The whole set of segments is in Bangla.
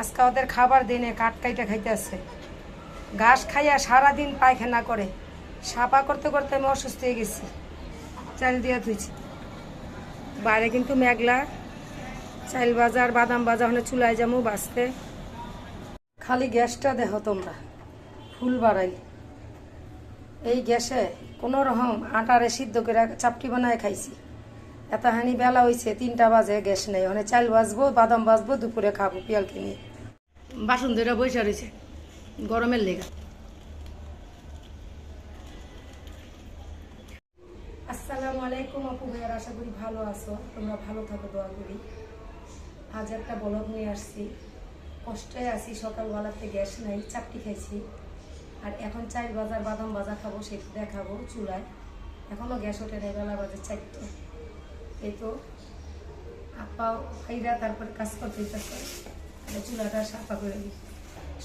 আজকে ওদের খাবার দিনে কাঠ কাইটা খাইতেছে। ঘাস খাইয়া সারাদিন পায়খানা করে। সাপা করতে করতে আমি অসুস্থ হয়ে গেছি। চাল দিয়া ধুইছি। বাইরে কিন্তু মেঘলা। চাইল বাজার, বাদাম বাজার ওখানে চুলায় যাব বাঁচতে। খালি গ্যাসটা দেখো তোমরা, ফুল বাড়াই এই গ্যাসে কোনো রকম আটারে সিদ্ধ করে চাপটি বানায় খাইছি। এত হানি বেলা হয়েছে তিনটা বাজে, গ্যাস নেই। মানে চাল বাজবো বাদাম বাজবো দুপুরে খাব পিয়াল কিনে বাসন ধরে বসে রয়েছে গরমের লেগা। আসসালামু আলাইকুম আপু ভাইয়ার, আশা করি ভালো আছো। তোমরা ভালো থাকো, দোয়া করি। আজ একটা বলক নিয়ে আসছি। কষ্টে আছি সকালবেলাতে গ্যাস নাই, চাপটি খাইছি। আর এখন চাল বাজার, বাদাম বাজা খাব, সেটা দেখাবো চুলায়। এখনও গ্যাস ওঠে নেই, বেলা বাজে চারটে। এই তো, আপা খাইরা তারপরে কাজ করতে যেতেছে তাহলে চুলাটা সাফা করে দিই।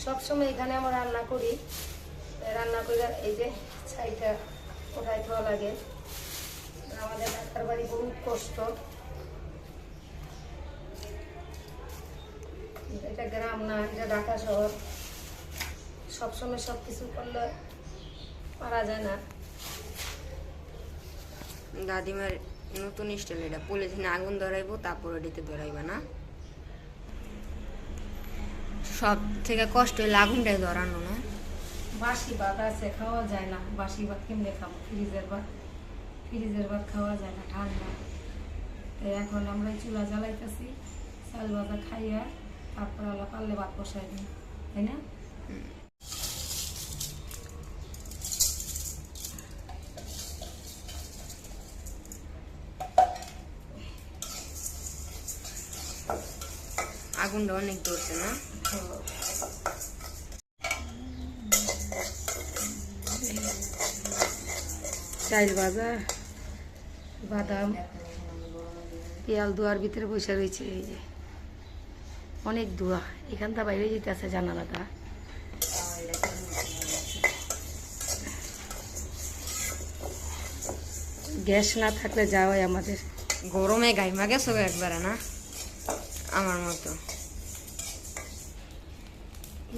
সবসময় এখানে আমরা রান্না করি। রান্না করে এই যে ছাইটা ওঠাই খাওয়া লাগে। আমাদের ডাক্তার বাড়ি বহুত কষ্ট। এটা গ্রাম না, এটা ঢাকা শহর। সবসময় সব কিছু করলে পারা যায় না। দাদিমার নতুন স্টাইল এটা পলিথিনে আগুন ধরাইবো, তারপর এটিতে ধরাইবা না। সব থেকে কষ্ট হইলে আগুনটাই ধরানো না। বাসি ভাত আছে, খাওয়া যায় না। বাসি ভাত কেমনে খাব? ফ্রিজের ভাত। ফ্রিজের ভাত খাওয়া যায় না, ঠান্ডা। তাই এখন আমরা চুলা জ্বালাইতেছি, চাল ভাজা খাইয়া তারপর আলা পারলে ভাত বসাই দিই, তাই না? আগুনটা অনেক ধরছে না? চাল ভাজা বাদাম পেঁয়াল দুয়ার ভিতরে বসে রয়েছে এই যে। অনেক ধোয়া এখানটা বাইরে যেতে আছে জানালাটা। গ্যাস না থাকলে যাওয়াই আমাদের। গরমে গাইমা গেছো একবারে না? আমার মতো।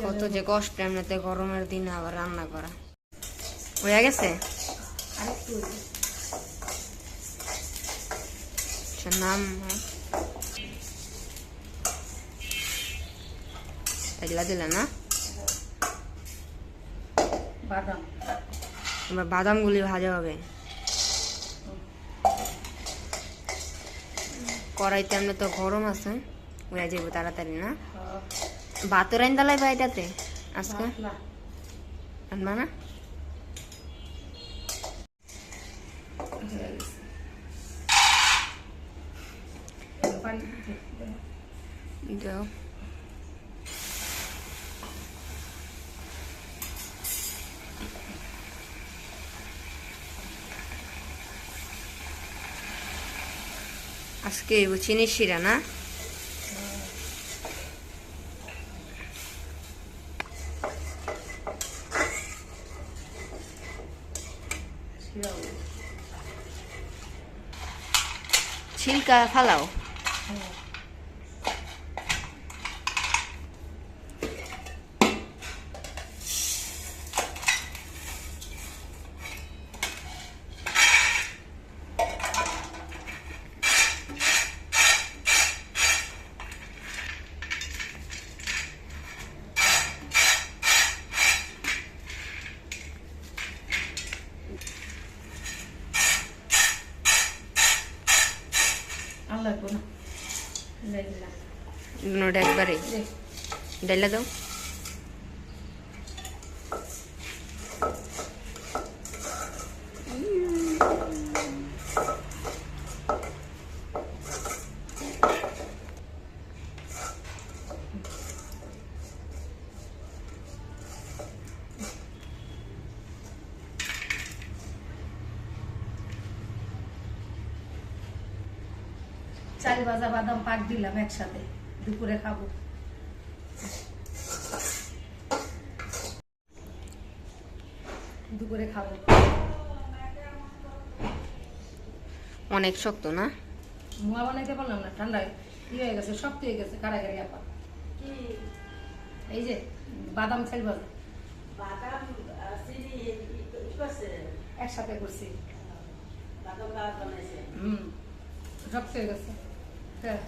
কত যে কষ্ট এমনিতে গরমের দিনে আবার রান্না করা। হয়ে গেছে? নাম এগুলা দিলে না? বাদাম। এবার বাদামগুলি ভাজা হবে। কড়াইতে এমনি তো গরম আছে উড়ে যাব তাড়াতাড়ি না? ভাত রাইন দালাই বা এটাতে আজকে? আনবা না? যাও আজকে চিনির শিরা না? 귀여워. 질까 팔라오. 응. লাগবো না। দুটোটা একবারে। ডাইলা দাও। চাল ভাজা বাদাম পাক দিলাম একসাথে দুপুরে খাব। দুপুরে খাব। অনেক শক্ত না? মুয়া বানাইতে পারলাম না ঠান্ডায় ই হয়ে গেছে শক্ত হয়ে গেছে কারাগারি আপা। এই যে বাদাম চাল ভাজা বাদাম একসাথে করছি। হুম শক্ত হয়ে গেছে। হ্যাঁ